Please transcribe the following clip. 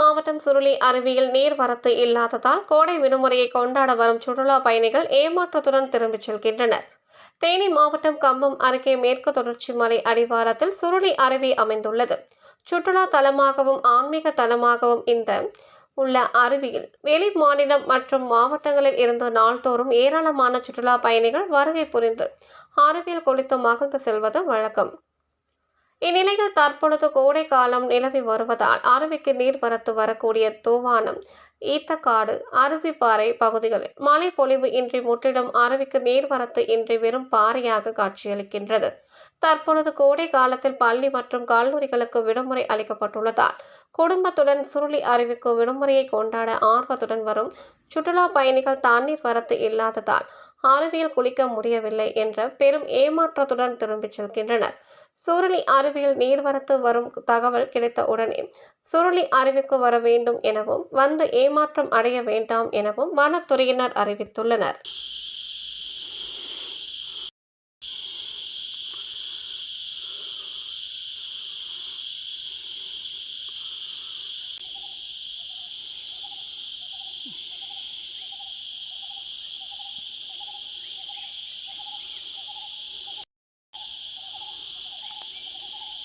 மாவட்டம் சுருளி அருவியில் நீர்வரத்து இல்லாததால் கோடை விடுமுறையை கொண்டாட வரும் சுற்றுலா பயணிகள் ஏமாற்றத்துடன் திரும்பிச் செல்கின்றனர். தேனி மாவட்டம் கம்பம் அருகே மேற்கு தொடர்ச்சி மலை அடிவாரத்தில் சுருளி அருவி அமைந்துள்ளது. சுற்றுலா தலமாகவும் ஆன்மீக தலமாகவும் இந்த உள்ள அருவியில் வெளி மாநிலம் மற்றும் மாவட்டங்களில் இருந்து நாள்தோறும் ஏராளமான சுற்றுலா பயணிகள் வருகை புரிந்து அருவியில் குளித்து மகிழ்ந்து செல்வது வழக்கம். இந்நிலையில் தற்பொழுது கோடை காலம் நிலவி வருவதால் அருவிக்கு நீர்வரத்து வரக்கூடிய தூவானம் ஈத்தக்காடு அரிசிப்பாறை பகுதிகளில் மழை பொழிவு இன்றி முற்றிலும் அருவிக்கு நீர்வரத்து இன்றி வெறும் பாறையாக காட்சியளிக்கின்றது. தற்பொழுது கோடை காலத்தில் பள்ளி மற்றும் கல்லூரிகளுக்கு விடுமுறை அளிக்கப்பட்டுள்ளதால் குடும்பத்துடன் சுருளி அருவிக்கு விடுமுறையை கொண்டாட ஆர்வத்துடன் வரும் சுற்றுலா பயணிகள் தண்ணீர் வரத்து இல்லாததால் அருவியில் குளிக்க முடியவில்லை என்ற பெரும் ஏமாற்றத்துடன் திரும்பிச் செல்கின்றனர். சுருளி அருவியில் நீர்வரத்து வரும் தகவல் கிடைத்த உடனே சுருளி அருவிக்கு வர வேண்டும் எனவும் வந்து ஏமாற்றம் அடைய வேண்டாம் எனவும் வனத்துறையினர் அறிவித்துள்ளனர்.